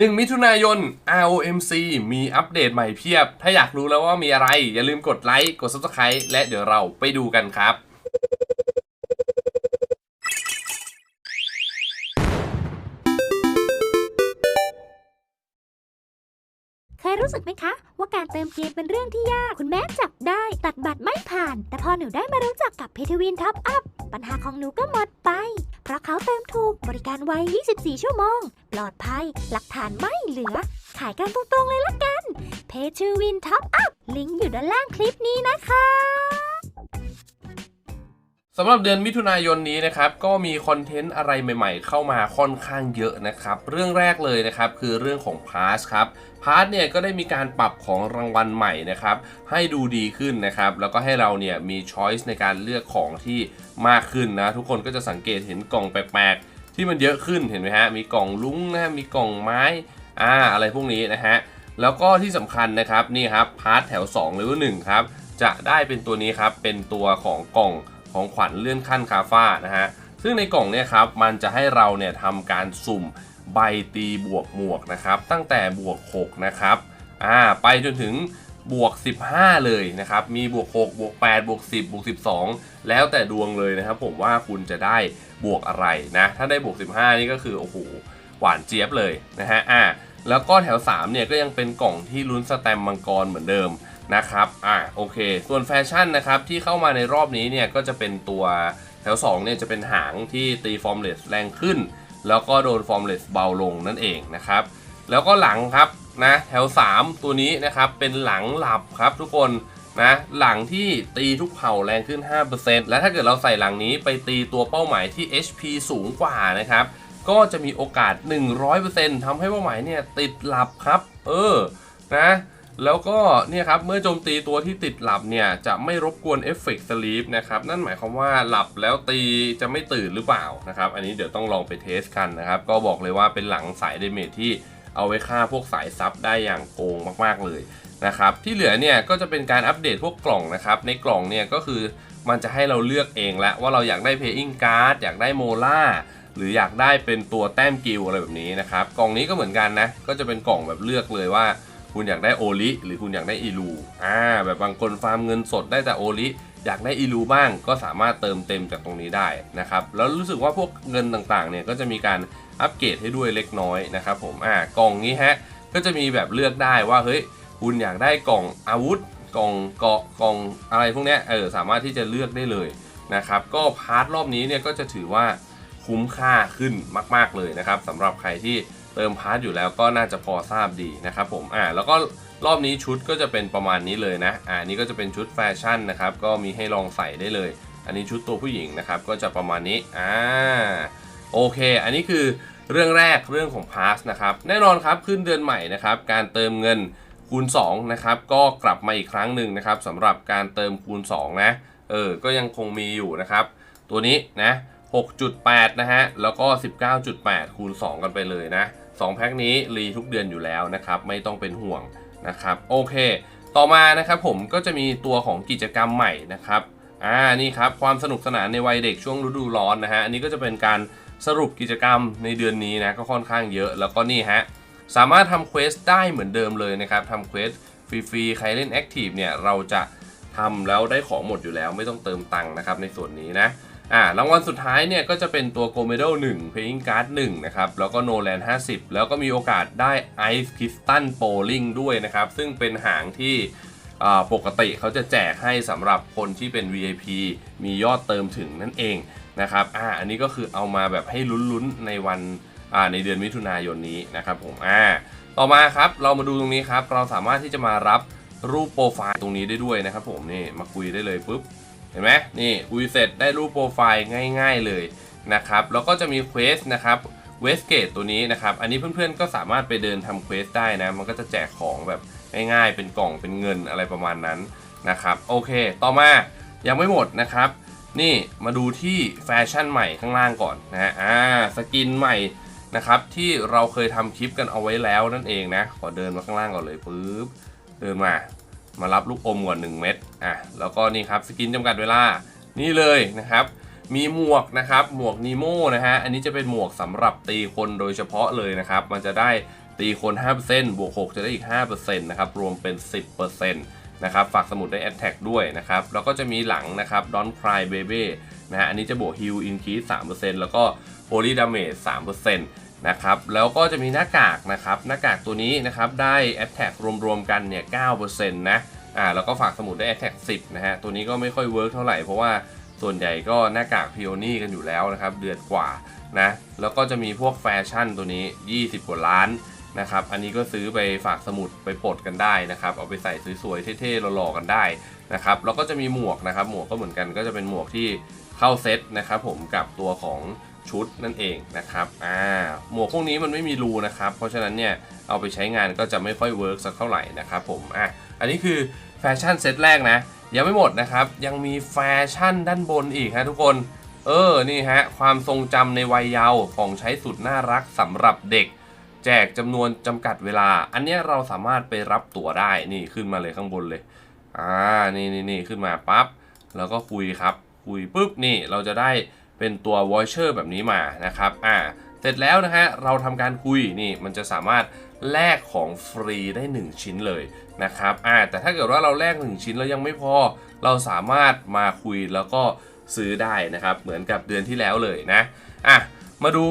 1มิถุนายน ROMC มีอัปเดตใหม่เพียบ ถ้าอยากรู้แล้วว่ามีอะไร อย่าลืมกดไลค์ กด Subscribe และเดี๋ยวเราไปดูกันครับ เคยรู้สึกไหมคะ ว่าการเติมเกมเป็นเรื่องที่ยาก คุณแม่จับได้ตัดบัตรไม่ผ่าน แต่พอหนูได้มารู้จักกับพีทวินท็อปอัพปัญหาของหนูก็หมดไป เพราะเขาเติมถูกบริการไว 24 ชั่วโมง ปลอดภัย หลักฐานไม่เหลือ ขายกันตรงๆเลยละกัน เพชรวินท็อปอัพลิงก์อยู่ด้านล่างคลิปนี้นะคะ สำหรับเดือนมิถุนายนนี้นะครับก็มีคอนเทนต์อะไรใหม่ๆ เข้ามาค่อนข้างเยอะนะครับ เรื่องแรกเลยนะครับคือเรื่องของพาสครับพาสเนี่ยก็ได้มีการปรับของรางวัลใหม่นะครับให้ดูดีขึ้นนะครับแล้วก็ให้เราเนี่ยมีช้อยส์ในการเลือกของที่มากขึ้นนะ ทุกคนก็จะสังเกตเห็นกล่องแปลกๆ ที่มันเยอะขึ้นเห็นไหมฮะมีกล่องลุ้งนะมีกล่องไม้อ่าอะไรพวกนี้นะฮะแล้วก็ที่สำคัญนะครับนี่ครับพาร์ทแถว2หรือว่า1ครับจะได้เป็นตัวนี้ครับเป็นตัวของกล่อง ของขวัญเลื่อนขั้นคาฟ้านะฮะซึ่งในกล่องเนี่ยครับมันจะให้เราเนี่ยทำการสุ่มใบตีบวกหมวกนะครับตั้งแต่บวก 6 นะครับอ่าไปจนถึงบวก 15 เลยนะครับ มีบวก 6 บวก 8 บวก 10 บวก 12 แล้วแต่ดวงเลยนะครับ ผมว่าคุณจะได้บวกอะไรนะ ถ้าได้บวก 15 นี่ก็คือ โอ้โห หวานเจี๊ยบเลยนะฮะ อ่า แล้วก็แถว 3 เนี่ยก็ยังเป็นกล่องที่ลุ้นสแตมป์มังกรเหมือนเดิม นะครับอ่าโอเค ส่วนแฟชั่นนะครับที่เข้ามาในรอบนี้เนี่ยก็จะเป็นตัวแถว2เนี่ยจะเป็นหางที่ตีฟอร์มเลสแรงขึ้น แล้วก็โดนฟอร์มเลสเบาลงนั่นเองนะครับแล้วก็หลังครับนะแถว 3 ตัวนี้นะครับเป็นหลังหลับครับทุกคนนะหลังที่ตีทุกเผ่าแรงขึ้น 5%และถ้าเกิดเราใส่หลังนี้ไปตีตัวเป้าหมายที่ HP สูงกว่านะครับก็จะมีโอกาส 100%ทำให้เป้าหมายเนี่ยติดหลับครับ เออนะ แล้วก็เนี่ยครับเมื่อโจมตีตัวที่ติดหลับเนี่ยจะไม่รบกวนเอฟเฟกต์สลีปนะครับนั่นหมายความว่าหลับแล้วตีจะไม่ตื่นหรือเปล่านะครับอันนี้เดี๋ยวต้องลองไปเทสกันนะครับก็บอกเลยว่าเป็นหลังสายเดเมจที่เอาไว้ฆ่าพวกสายซับได้อย่างโกงมากๆเลยนะครับที่เหลือเนี่ยก็จะเป็นการอัปเดตพวกกล่องนะครับในกล่องเนี่ยก็คือมันจะให้เราเลือกเองแล้วว่าเราอยากได้เพย์อิงการ์ดอยากได้โมล่าหรืออยากได้เป็นตัวแต้มกิลอะไรแบบนี้นะครับกล่องนี้ก็เหมือนกันนะก็จะเป็นกล่องแบบเลือกเลยว่า คุณอยากได้โอลิหรือคุณอยากได้อีลูอ่าแบบบางคนฟาร์มเงินสดได้แต่โอลิอยากได้อีลูบ้างก็สามารถเติมเต็มจากตรงนี้ได้นะครับแล้วรู้สึกว่าพวกเงินต่างๆเนี่ยก็จะมีการอัปเกรดให้ด้วยเล็กน้อยนะครับผมอ่ากล่องนี้ฮะก็จะมีแบบเลือกได้ว่าเฮ้ยคุณอยากได้กล่องอาวุธกล่องเกาะกล่องอะไรพวกเนี้ยเออสามารถที่จะเลือกได้เลยนะครับก็พาร์ทรอบนี้เนี่ยก็จะถือว่าคุ้มค่าขึ้นมาก ๆเลยนะครับสำหรับใครที่ เติมพาร์ทอยู่แล้วก็น่าจะพอทราบดีนะครับผมอ่าแล้วก็รอบนี้ชุดก็จะเป็นประมาณนี้เลยนะอ่านี่ก็จะเป็นชุดแฟชั่นนะครับก็มีให้ลองใส่ได้เลย อันนี้ชุดตัวผู้หญิงนะครับก็จะประมาณนี้อ่าโอเค อันนี้คือเรื่องแรกเรื่องของพาสนะครับแน่นอนครับขึ้นเดือนใหม่นะครับการเติมเงินคูณ2นะครับก็กลับมาอีกครั้งหนึ่งนะครับสำหรับการเติมคูณ2นะเออก็ยังคงมีอยู่นะครับ ตัวนี้นะ6.8 นะฮะ แล้วก็ 19.8 คูณ 2 กันไปเลยนะ 2แพ็คนี้รีทุกเดือนอยู่แล้วนะครับไม่ต้องเป็นห่วงนะครับโอเค ต่อมานะครับผมก็จะมีตัวของกิจกรรมใหม่นะครับอ่านี่ครับความสนุกสนานในวัยเด็กช่วงฤดูร้อนนะฮะอันนี้ก็จะเป็นการสรุปกิจกรรมในเดือนนี้นะก็ค่อนข้างเยอะแล้วก็นี่ฮะสามารถทำเควสได้เหมือนเดิมเลยนะครับทำเควสฟรีๆใครเล่นแอคทีฟเนี่ยเราจะทำแล้วได้ของหมดอยู่แล้วไม่ต้องเติมตังค์นะครับในส่วนนี้นะ อ่ารางวัลสุดท้ายเนี่ยก็จะเป็นตัว g o m e d a l 1 Playing Card 1นะครับแล้วก็ Noland 50 แล้วก็มีโอกาสได้ Ice Crystal Bowling ด้วยนะครับ ซึ่งเป็นหางที่ปกติเขาจะแจกให้สำหรับคนที่เป็น VIP มียอดเติมถึงนั่นเองนะครับอ่าอันนี้ก็คือเอามาแบบให้ลุ้นๆในวันอ่าในเดือนมิถุนายนนี้นะครับผมอ่าต่อมาครับเรามาดูตรงนี้ครับ เราสามารถที่จะมารับรูปโปรไฟล์ตรงนี้ได้ด้วยนะครับผมนี่มาคุยได้เลยปุ๊บ ห็นไหมนี่คุยเสร็จได้รูปโปรไฟล์ง่าย ๆเลยนะครับ แล้วก็จะมีเควสนะครับเวสเกตตัวนี้นะครับ อันนี้เพื่อนๆก็สามารถไปเดินทำเควสได้นะ มันก็จะแจกของแบบง่ายๆ เป็นกล่องเป็นเงินอะไรประมาณนั้นนะครับ โอเค ต่อมายังไม่หมดนะครับ นี่มาดูที่แฟชั่นใหม่ข้างล่างก่อนนะฮะอ่าสกินใหม่นะครับที่เราเคยทำคลิปกันเอาไว้แล้วนั่นเองนะ ขอเดินมาข้างล่างก่อนเลยปุ๊บเดินมา มารับลูกอมก่อน1เม็ดอะแล้วก็นี่ครับสกินจำกัดเวลานี่เลยนะครับ มีหมวกนะครับหมวกนีโมนะฮะอันนี้จะเป็นหมวกสำหรับตีคนโดยเฉพาะเลยนะครับ มันจะได้ตีคน 5%บวก 6 จะได้อีก 5%นะครับรวมเป็น 10%นะครับฝากสมุดได้ Attack ด้วยนะครับ แล้วก็จะมีหลังนะครับ Don't Cry Baby นะฮะอันนี้จะบวก Heal Increase 3%แล้วก็ Holy Damage 3%นต์ นะครับ แล้วก็จะมีหน้ากากนะครับ หน้ากากตัวนี้นะครับได้ Attack รวมๆกันเนี่ย9%นะอ่าแล้วก็ฝากสมุดได้ Attack 10นะฮะ ตัวนี้ก็ไม่ค่อยเวิร์กเท่าไหร่ เพราะว่าส่วนใหญ่ก็หน้ากากพิโอนี่กันอยู่แล้วนะครับ เดือดกว่านะ แล้วก็จะมีพวกแฟชั่นตัวนี้ 20 กว่าล้านนะครับ อันนี้ก็ซื้อไปฝากสมุดไปปลดกันได้นะครับ เอาไปใส่สวยๆเท่ๆหล่อๆกันได้นะครับ แล้วก็จะมีหมวกนะครับ หมวกก็เหมือนกันก็จะเป็นหมวกที่เข้าเซตนะครับผมกับตัวของ ชุดนั่นเองนะครับอ่าหมวกพวกนี้มันไม่มีรูนะครับ เพราะฉะนั้นเนี่ยเอาไปใช้งานก็จะไม่ค่อยเวิร์กสักเท่าไหร่นะครับผมอะอันนี้คือแฟชั่นเซตแรกนะยังไม่หมดนะครับ ยังมีแฟชั่นด้านบนอีกฮะทุกคน เออนี่ฮะความทรงจำในวัยเยาว์ของใช้สุดน่ารักสำหรับเด็ก แจกจำนวนจำกัดเวลา อันนี้เราสามารถไปรับตั๋วได้นี่ขึ้นมาเลยข้างบนเลยอ่านี่นี่นี่ขึ้นมาปั๊บแล้วก็คุยครับ คุยปุ๊บนี่เราจะได้ เป็นตัว voucher แบบนี้มานะครับอ่าเสร็จแล้วนะฮะเราทำการคุยนี่มันจะสามารถแลกของฟรีได้ 1 ชิ้นเลยนะครับอ่าแต่ถ้าเกิดว่าเราแลก1ชิ้นแล้วยังไม่พอ เราสามารถมาคุยแล้วก็ซื้อได้นะครับ เหมือนกับเดือนที่แล้วเลยนะอะมาดู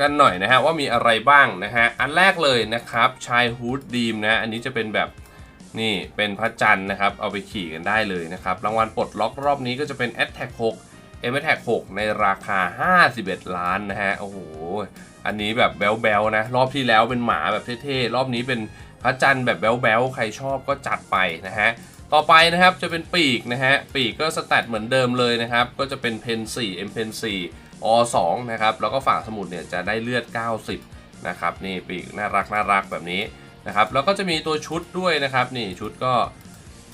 กันหน่อยนะฮะว่ามีอะไรบ้างนะฮะอันแรกเลยนะครับชายฮูดดีมนะอันนี้จะเป็นแบบนี่เป็นพระจันทร์นะครับเอาไปขี่กันได้เลยนะครับรางวัลปลดล็อกรอบนี้ก็จะเป็น a t t a c 6 m a t t a c 6ในราคา 51 ล้านนะฮะ โอ้โห อันนี้แบบแบลๆนะ รอบที่แล้วเป็นหมาแบบเท่ๆ รอบนี้เป็นพระจันทร์แบบแบลๆ ใครชอบก็จัดไปนะฮะ ต่อไปนะครับจะเป็นปีกนะฮะ ปีกก็สแตทเหมือนเดิมเลยนะครับ ก็จะเป็นเพน4 M เพน4อ2นะครับ แล้วก็ฝาสมุดเนี่ยจะได้เลือด 90 นะครับ นี่ปีกน่ารักน่ารักแบบนี้นะครับ แล้วก็จะมีตัวชุดด้วยนะครับ นี่ชุดก็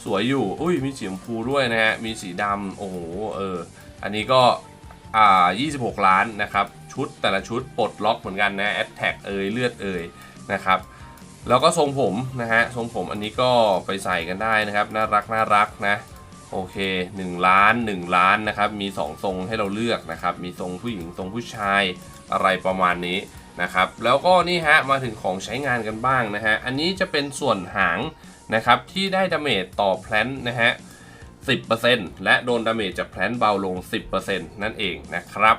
สวยอยู่ อุ้ยมีสีชมพูด้วยนะฮะ มีสีดำโอ้โห เออ อันนี้ก็อ่า26 ล้านนะครับ ชุดแต่ละชุดปลดล็อกเหมือนกันนะแอตแท็กเอยเลือดเอยนะครับแล้วก็ทรงผมนะฮะทรงผมอันนี้ก็ไปใส่กันได้นะครับ น่ารักน่ารักนะโอเค 1 ล้าน 1 ล้านนะครับ มี 2 ทรงให้เราเลือกนะครับ มีทรงผู้หญิงทรงผู้ชายอะไรประมาณนี้นะครับ แล้วก็นี่ฮะมาถึงของใช้งานกันบ้างนะฮะ อันนี้จะเป็นส่วนหางนะครับที่ได้ดาเมจต่อแพลนนะฮะ 10%และโดนดาเมจจากแพลนเบาลง 10%นั่นเองนะครับ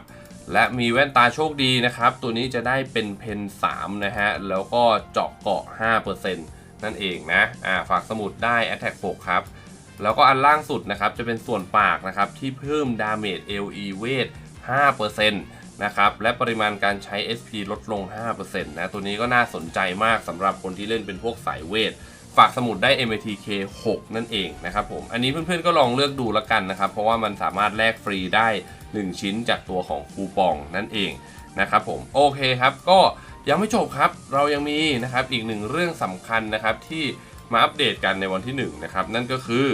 และมีแว่นตาโชคดีนะครับ ตัวนี้จะได้เป็นเพน3นะฮะ แล้วก็เจาะเกาะ 5%นั่นเองนะ อ่า ฝากสมุดได้ Attack 6 ครับ แล้วก็อันล่างสุดนะครับ จะเป็นส่วนปากนะครับ ที่เพิ่มดาเมจ LE เวท5%นะครับ และปริมาณการใช้ SP ลดลง 5%นะ ตัวนี้ก็น่าสนใจมากสำหรับคนที่เล่นเป็นพวกสายเวท ฝากสมุดได้ MATK 6 นั่นเองนะครับผม อันนี้เพื่อนๆก็ลองเลือกดูแล้วกันนะครับ เพราะว่ามันสามารถแลกฟรีได้ 1 ชิ้นจากตัวของคูปองนั่นเองนะครับผม โอเคครับ ก็ยังไม่จบครับ เรายังมีนะครับอีกหนึ่งเรื่องสำคัญนะครับที่มาอัปเดตกันในวันที่1นะครับนั่นก็คือ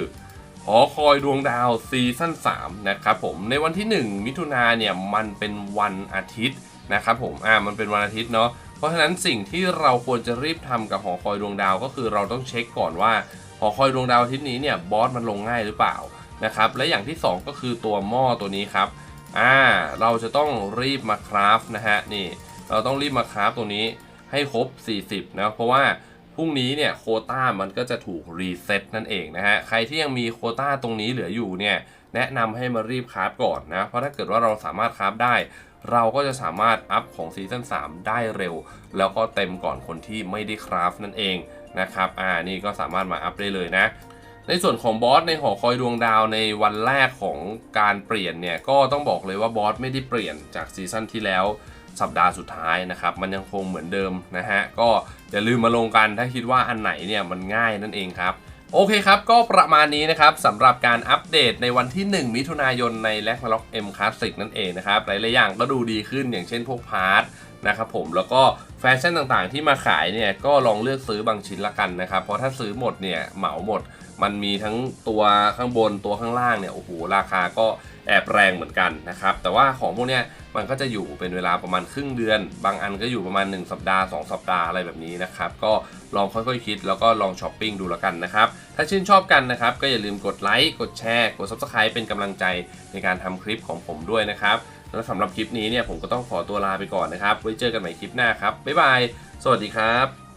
หอคอยดวงดาวซีซั่น3นะครับผมในวันที่ 1 มิถุนาเนี่ยมันเป็นวันอาทิตย์นะครับผมอ่ามันเป็นวันอาทิตย์เนาะ เพราะฉะนั้นสิ่งที่เราควรจะรีบทำกับหอคอยดวงดาว ก็คือเราต้องเช็คก่อนว่าหอคอยดวงดาวทิตย์นี้เนี่ยบอสมันลงง่ายหรือเปล่านะครับและอย่างที่ 2 ก็คือตัวหม้อตัวนี้ครับอ่าเราจะต้องรีบมาคราฟนะฮะนี่เราต้องรีบมาคราฟตัวนี้ให้ครบ 40 นะ เพราะว่าพรุ่งนี้เนี่ยโคต้ามันก็จะถูกรีเซ็ตนั่นเองนะฮะใครที่ยังมีโคต้าตรงนี้เหลืออยู่เนี่ยแนะนำให้มารีบคราฟก่อนนะ เพราะถ้าเกิดว่าเราสามารถคราฟได้ เราก็จะสามารถอัพของซีซั่น3ได้เร็ว แล้วก็เต็มก่อนคนที่ไม่ได้คราฟนั่นเองนะครับ อ่า นี่ก็สามารถมาอัพได้เลยนะ ในส่วนของบอสในหอคอยดวงดาวในวันแรกของการเปลี่ยนเนี่ย ก็ต้องบอกเลยว่าบอสไม่ได้เปลี่ยนจากซีซั่นที่แล้วสัปดาห์สุดท้ายนะครับ มันยังคงเหมือนเดิมนะฮะ ก็อย่าลืมมาลงกันถ้าคิดว่าอันไหนเนี่ยมันง่ายนั่นเองครับ โอเคครับ ก็ประมาณนี้นะครับสำหรับการอัปเดตในวันที่ 1 มิถุนายนใน l a c k Lock M Classic นั่นเองนะครับ หลายๆอย่างก็ดูดีขึ้นอย่างเช่นพวกพาร์ท นะครับผมแล้วก็แฟชั่นต่างๆ ที่มาขายเนี่ยก็ลองเลือกซื้อบางชิ้นละกันนะครับ เพราะถ้าซื้อหมดเนี่ยเหมาหมด มันมีทั้งตัวข้างบนตัวข้างล่างเนี่ยโอ้โหราคาก็แอบแรงเหมือนกันนะครับ แต่ว่าของพวกเนี้ยมันก็จะอยู่เป็นเวลาประมาณครึ่งเดือน บางอันก็อยู่ประมาณ 1 สัปดาห์ 2 สัปดาห์อะไรแบบนี้นะครับ ก็ลองค่อยๆคิดแล้วก็ลองช้อปปิ้งดูแล้วกันนะครับ ถ้าชื่นชอบกันนะครับ ก็อย่าลืมกดไลค์ กดแชร์ กด Subscribe เป็นกำลังใจในการทำคลิปของผมด้วยนะครับ แล้วสำหรับคลิปนี้เนี่ยผมก็ต้องขอตัวลาไปก่อนนะครับ ไว้เจอกันใหม่คลิปหน้าครับ บ๊ายบาย สวัสดีครับ